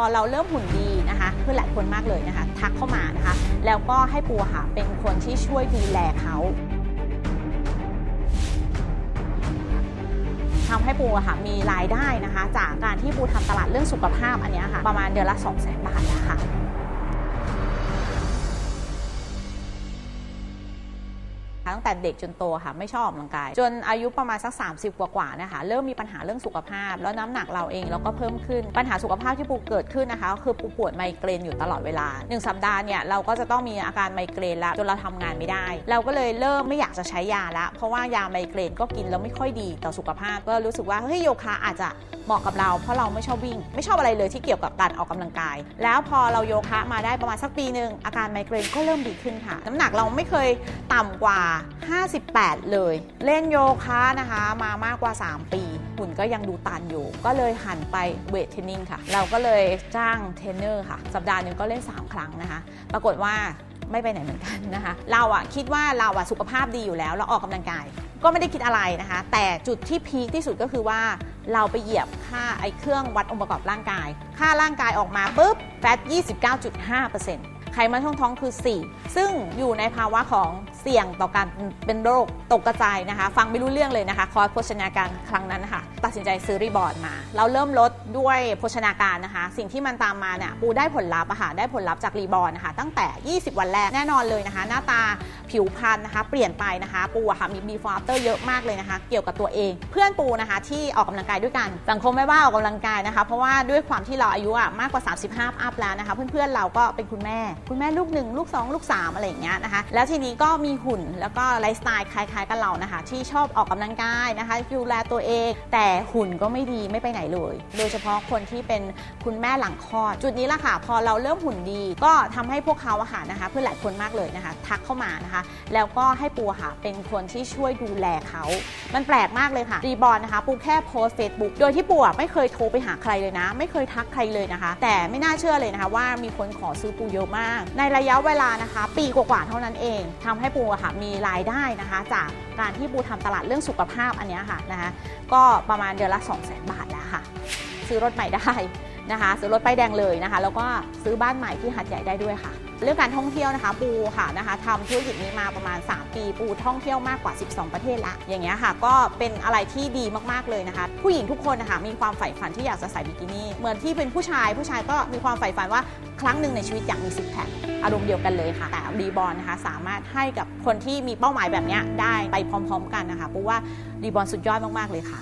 พอเราเริ่มหุ่นดีนะคะเพื่อนหลายคนมากเลยนะคะ ทักเข้ามานะคะ แล้วก็ให้ปูค่ะเป็นคนที่ช่วยดูแลเขาทำให้ปูค่ะมีรายได้นะคะ จากการที่ปูทำตลาดเรื่องสุขภาพอันเนี้ยค่ะ ประมาณเดือนละ 2 0 0 0 0 0 บาทนะคะ ล้วค่ะตั้งแต่เด็กจนโตค่ะไม่ชอบออกกำลังกาย จนอายุประมาณสัก 30 กว่าๆนะคะเริ่มมีปัญหาเรื่องสุขภาพ แล้วน้ำหนักเราเองเราก็เพิ่มขึ้นปัญหาสุขภาพที่ปูเกิดขึ้นนะคะก็คือปูปวดไมเกรนอยู่ตลอดเวลา 1 สัปดาห์เนี่ยเราก็จะต้องมีอาการไมเกรนแล้วจนเราทำงานไม่ได้ เราก็เลยเริ่มไม่อยากจะใช้ยาละเพราะว่ายาไมเกรนก็กินแล้วไม่ค่อยดีต่อสุขภาพ ก็รู้สึกว่าเฮ้ยโยคะอาจจะเหมาะกับเรา เพราะเราไม่ชอบวิ่ง ไม่ชอบอะไรเลยที่เกี่ยวกับการออกกำลังกาย แล้วพอเราโยคะมาได้ประมาณสักปีหนึ่งอาการไมเกรนก็เริ่มดีขึ้นค่ะ น้ำหนักเราไม่เคยต่ำกว่า58 เลย เล่นโยคะนะคะ มามากกว่า 3 ปีหุ่นก็ยังดูตันอยู่ ก็เลยหันไปเวทเทรนนิ่งค่ะ เราก็เลยจ้างเทรนเนอร์ค่ะ สัปดาห์หนึ่งก็เล่น 3 ครั้งนะคะ ปรากฏว่าไม่ไปไหนเหมือนกันนะคะ เราอะคิดว่าเราอะสุขภาพดีอยู่แล้ว เราออกกำลังกาย ก็ไม่ได้คิดอะไรนะคะ แต่จุดที่พีคที่สุดก็คือว่าเราไปเหยียบค่าไอ้เครื่องวัดองค์ประกอบร่างกาย ค่าร่างกายออกมาปุ๊บแฟต29.5% ขมันช่องท้องคือ 4 ซึ่งอยู่ในภาวะของเสี่ยงต่อการเป็นโรคตกกระจายนะคะ ฟังไม่รู้เรื่องเลยนะคะ คอร์สโภชนาการครั้งนั้นนะคะตัดสินใจซื้อรีบอร์ดมา เราเริ่มลดด้วยโภชนาการนะคะ สิ่งที่มันตามมาเนี่ยปูได้ผลลัพธ์อะค่ะได้ผลลัพธ์จากรีบอร์ดนะคะตั้งแต่ 20 วันแรกแน่นอนเลยนะคะ หน้าตาผิวพรรณนะคะ เปลี่ยนไปนะคะปูอะค่ะมี before after เยอะมากเลยนะคะ เกี่ยวกับตัวเอง เพื่อนปูนะคะ ที่ออกกำลังกายด้วยกัน สังคมไม่ว่าออกกำลังกายนะคะ เพราะว่าด้วยความที่เราอายุอะมากกว่า 35 อัพแล้วนะคะ เพื่อนๆเราก็เป็นคุณแม่คุณแม่ลูกหนึ่งลูก 2 ลูก 3 อะไรอย่างเงี้ยนะคะแล้วทีนี้ก็มีหุ่นแล้วก็ไลฟ์สไตล์คล้ายๆ กับเรานะคะ ที่ชอบออกกำลังกายนะคะดูแลตัวเอง แต่หุ่นก็ไม่ดีไม่ไปไหนเลย โดยเฉพาะคนที่เป็นคุณแม่หลังคลอด จุดนี้ละค่ะ พอเราเริ่มหุ่นดี ก็ทำให้พวกเขาอะค่ะนะคะเพื่อนหลายคนมากเลยนะคะ ทักเข้ามานะคะ แล้วก็ให้ปูค่ะเป็นคนที่ช่วยดูแลเขา มันแปลกมากเลยค่ะรีบอลนะคะ ปูแค่โพสเฟซบุ๊กโดยที่ปูอะไม่เคยโทรไปหาใครเลยนะ ไม่เคยทักใครเลยนะคะ แต่ไม่น่าเชื่อเลยนะคะว่ามีคนขอซื้อปูเยอะมากในระยะเวลานะคะ ปีกว่าๆเท่านั้นเองทำให้ปูอะค่ะมีรายได้นะคะ จากการที่ปูทำตลาดเรื่องสุขภาพอันเนี้ยค่ะนะคะก็ประมาณเดือนละ 2 0 0 0 0 0 บาทแล้วค่ะ ซื้อรถใหม่ได้นะคะ ซื้อรถป้ายแดงเลยนะคะ แล้วก็ซื้อบ้านใหม่ที่หัดใหญ่ได้ด้วยค่ะ เรื่องการท่องเที่ยวนะคะปูค่ะนะคะทำธุรกิจนี้มาประมาณ 3 ปีปูท่องเที่ยวมากกว่า 12 ประเทศละ อย่างเงี้ยค่ะ ก็เป็นอะไรที่ดีมากๆเลยนะคะ ผู้หญิงทุกคนนะคะมีความใฝ่ฝันที่อยากจะใส่บิกินี่ เหมือนที่เป็นผู้ชายผู้ชายก็มีความใฝ่ฝันว่าครั้งหนึ่งในชีวิตอยากมีซิกแพคอารมณ์เดียวกันเลยค่ะ แต่รีบอลนะคะสามารถให้กับคนที่มีเป้าหมายแบบเนี้ยได้ไปพร้อม ๆ กันนะคะปูว่ารีบอลสุดยอดมากๆเลยค่ะ